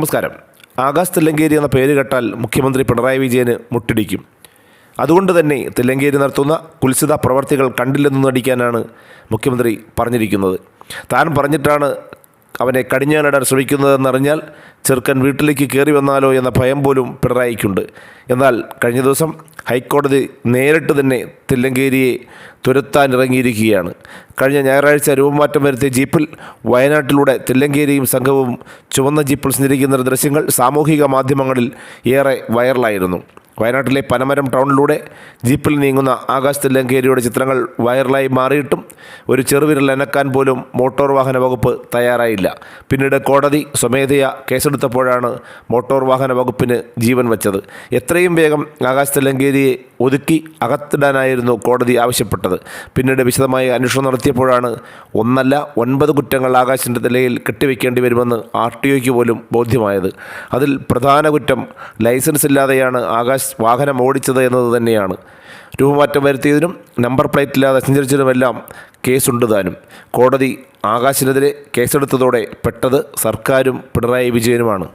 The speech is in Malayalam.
നമസ്കാരം. ആകാശ് തില്ലങ്കേരി എന്ന പേര് കേട്ടാൽ മുഖ്യമന്ത്രി പിണറായി വിജയന് മുട്ടിടിക്കും. അതുകൊണ്ട് തന്നെ തില്ലങ്കേരി നടത്തുന്ന കുൽസിത പ്രവർത്തികൾ കണ്ടില്ലെന്ന് നടിക്കാനാണ് മുഖ്യമന്ത്രി പറഞ്ഞിരിക്കുന്നത്. താൻ പറഞ്ഞിട്ടാണ് അവനെ കടിഞ്ഞാനിടാൻ ശ്രമിക്കുന്നതെന്നറിഞ്ഞാൽ ചെറുക്കൻ വീട്ടിലേക്ക് കയറി വന്നാലോ എന്ന ഭയം പോലും പിണറായിക്കുണ്ട്. എന്നാൽ കഴിഞ്ഞ ദിവസം ഹൈക്കോടതി നേരിട്ട് തന്നെ തില്ലങ്കേരിയെ തുരത്താനിറങ്ങിയിരിക്കുകയാണ്. കഴിഞ്ഞ ഞായറാഴ്ച രൂപമാറ്റം വരുത്തിയ ജീപ്പിൽ വയനാട്ടിലൂടെ തില്ലങ്കേരിയും സംഘവും ചുവന്ന ജീപ്പിൽ സഞ്ചരിക്കുന്ന ദൃശ്യങ്ങൾ സാമൂഹിക മാധ്യമങ്ങളിൽ ഏറെ വൈറലായിരുന്നു. വയനാട്ടിലെ പനമരം ടൗണിലൂടെ ജീപ്പിൽ നീങ്ങുന്ന ആകാശ് ലങ്കേരിയുടെ ചിത്രങ്ങൾ വൈറലായി മാറിയിട്ടും ഒരു ചെറുവിരൽ അനക്കാൻ പോലും മോട്ടോർ വാഹന വകുപ്പ് തയ്യാറായില്ല. പിന്നീട് കോടതി സ്വമേധയാ കേസെടുത്തപ്പോഴാണ് മോട്ടോർ വാഹന വകുപ്പിന് ജീവൻ വച്ചത്. എത്രയും വേഗം ആകാശ് തില്ലങ്കേരിയെ ഒതുക്കി അകത്തിടാനായിരുന്നു കോടതി ആവശ്യപ്പെട്ടത്. പിന്നീട് വിശദമായി അന്വേഷണം നടത്തിയപ്പോഴാണ് ഒന്നല്ല ഒൻപത് കുറ്റങ്ങൾ ആകാശിന്റെ നിലയിൽ കെട്ടിവെക്കേണ്ടി വരുമെന്ന് ആർ ടി ഒയ്ക്ക് പോലും ബോധ്യമായത്. അതിൽ പ്രധാന കുറ്റം ലൈസൻസ് ഇല്ലാതെയാണ് ആകാശ് വാഹനം ഓടിച്ചത് എന്നത് തന്നെയാണ്. രൂപമാറ്റം വരുത്തിയതിനും നമ്പർ പ്ലേറ്റ് ഇല്ലാതെ സഞ്ചരിച്ചതിനുമെല്ലാം കേസുണ്ട് താനും. കോടതി ആകാശിനെതിരെ കേസെടുത്തതോടെ പെട്ടത് സർക്കാരും പിണറായി വിജയനുമാണ്.